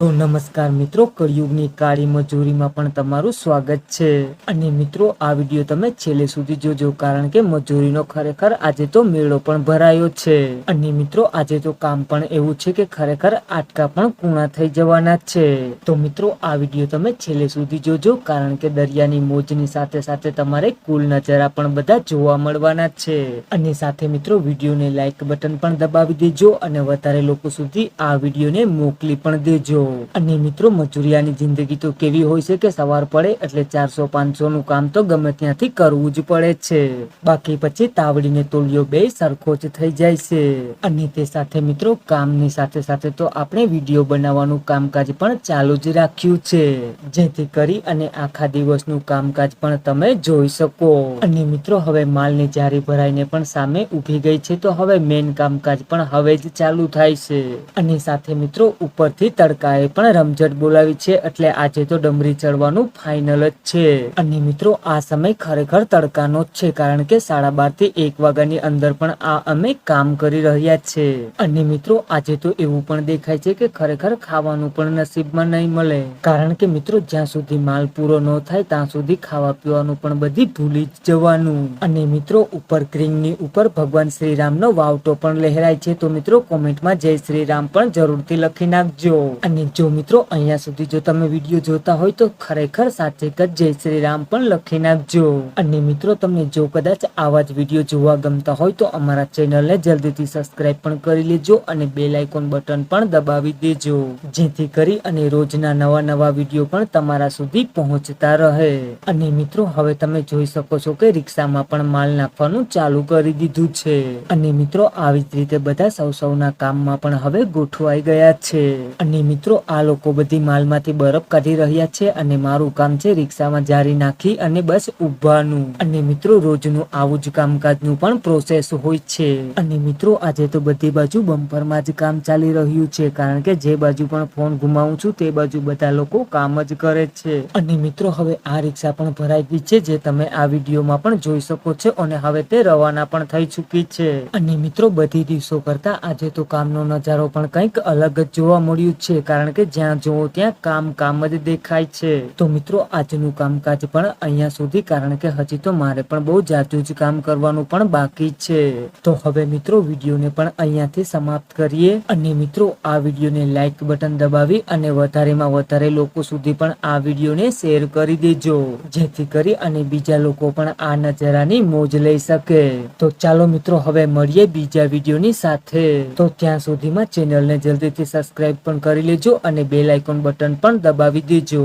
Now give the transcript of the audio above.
તો નમસ્કાર મિત્રો, કળિયુગની કાળી મજૂરીમાં પણ તમારું સ્વાગત છે. અને મિત્રો, આ વીડિયો તમે છેલ્લે સુધી જોજો, કારણ કે મજૂરીનો ખરેખર આજે તો મેળો પણ ભરાયો છે. અને મિત્રો, આજે તો કામ પણ એવું છે કે ખરેખર આટકા પણ કૂણા થઈ જવાના છે. તો મિત્રો, આ વીડિયો તમે છેલ્લે સુધી જોજો, કારણ કે દરિયાની મોજની સાથે સાથે તમારે કુલ નજારા પણ બધા જોવા મળવાના છે. અને સાથે મિત્રો, વિડીયોને લાઇક બટન પણ દબાવી દેજો અને વધારે લોકો સુધી આ વિડીયોને મોકલી પણ દેજો. અને મિત્રો, મજૂરિયાની જિંદગી તો કેવી હોય છે કે સવાર પડે એટલે ચારસો પાંચસો નું કામ તો ગમે ત્યાંથી કરવું જ પડે છે. બાકી પછી તાવડીને તોલિયો બે સરખો જ થઈ જાય છે. અને તે સાથે મિત્રો, કામની સાથે સાથે તો આપણે વીડિયો બનાવવાનું કામકાજ પણ ચાલુ જ રાખ્યું છે. જેથી કરી અને આખા દિવસનું કામકાજ પણ તમે જોઈ શકો. અને મિત્રો, હવે માલની જારી ભરાઈને પણ સામે ઊભી ગઈ છે, તો હવે મેન કામકાજ પણ હવે જ ચાલુ થાય છે. અને સાથે મિત્રો, ઉપરથી તડકાએ પણ રમઝટ બોલાવી છે એટલે આજે તો ડમરી ચડવાનું ફાઇનલ જ છે. અને મિત્રો, આ સમય ખરેખર તડકાનો જ છે કારણ કે સાડા બારથી એક વાગ્યાની અંદર પણ આ અમે કામ કરી રહ્યા છે. અને મિત્રો, આજે તો એવું પણ દેખાય છે કે ખરેખર ખાવાનું પણ નસીબમાં નહીં મળે. કારણ કે મિત્રો, જ્યાં સુધી માલ પૂરો ન થાય, ત્યાં સુધી ખાવા પીવાનું પણ બધી ભૂલી જ જવાનું. અને મિત્રો, ઉપર ક્રિંગની ઉપર ભગવાન શ્રીરામનો વાવટો પણ લહેરાય છે. તો મિત્રો કોમેન્ટમાં જય શ્રીરામ પણ જરૂરથી લખી નાખજો. અને જો મિત્રો, અહીંયા સુધી જો તમે વીડિયો જોતા હોય તો ખરેખર સાચે જ જય શ્રી રામ પણ લખી નાખજો. અને મિત્રો, તમને જો કદાચ આવા જ વીડિયો જોવા ગમતા હોય તો અમારા ચેનલને જલ્દીથી સબસ્ક્રાઇબ પણ કરી લેજો અને બેલ આઇકોન બટન પણ દબાવી દેજો. જેથી કરી અને રોજના નવા નવા વીડિયો પણ તમારા સુધી પહોંચતા રહે. અને મિત્રો, હવે તમે જોઈ શકો છો કે રિક્ષામાં પણ માલ નાખવાનું ચાલુ કરી દીધું છે. અને મિત્રો, આવી જ રીતે બધા સૌ સૌના કામમાં પણ હવે ગોઠવાઈ ગયા છે. અને મિત્રો આ લોકો બધી માલમાંથી બરફ કાઢી રહ્યા છે અને મારું કામ છે રિક્ષામાં જારી નાખી અને બસ ઉભાનું અને મિત્રો, રોજનું આવું જ કામકાજનું પણ પ્રોસેસ હોય છે. અને મિત્રો, આજે તો બધી બાજુ બમ્પરમાં જ કામ ચાલી રહ્યું છે. કારણ કે જે બાજુ પણ ફોન ગુમાવું છું, તે બાજુ બધા લોકો કામ જ કરે છે. અને મિત્રો, હવે આ રિક્ષા પણ ભરાઈ ગઈ છે, જે તમે આ વિડીયોમાં પણ જોઈ શકો છો અને હવે તે રવાના પણ થઈ ચૂકી છે. અને મિત્રો, બધી દિવસો કરતા આજે તો કામનો નજારો પણ કંઈક અલગ જ જોવા મળ્યું છે. કારણ કે જ્યાં જુઓ ત્યાં કામ કામ જ દેખાય છે. તો મિત્રો, આજનું કામકાજ પણ અહીંયા સુધી કારણ કે હજી તો મારે પણ બહુ જાજુ જ કામ કરવાનું પણ બાકી છે. તો હવે મિત્રો, વિડીયોને પણ અહીંયાથી સમાપ્ત કરીએ અને મિત્રો, આ વિડીયોને લાઇક બટન દબાવી અને વધારેમાં વધારે લોકો સુધી પણ આ વિડીયોને શેર કરી દેજો. જેથી કરી અને બીજા લોકો પણ આ નજારાની મોજ લઈ શકે. તો ચાલો મિત્રો, હવે મળીએ બીજા વિડીયોની સાથે. તો ત્યાં સુધીમાં ચેનલને જલ્દીથી સબસ્ક્રાઇબ પણ કરી લેજો અને બેલ આઇકોન બટન પણ દબાવી દેજો.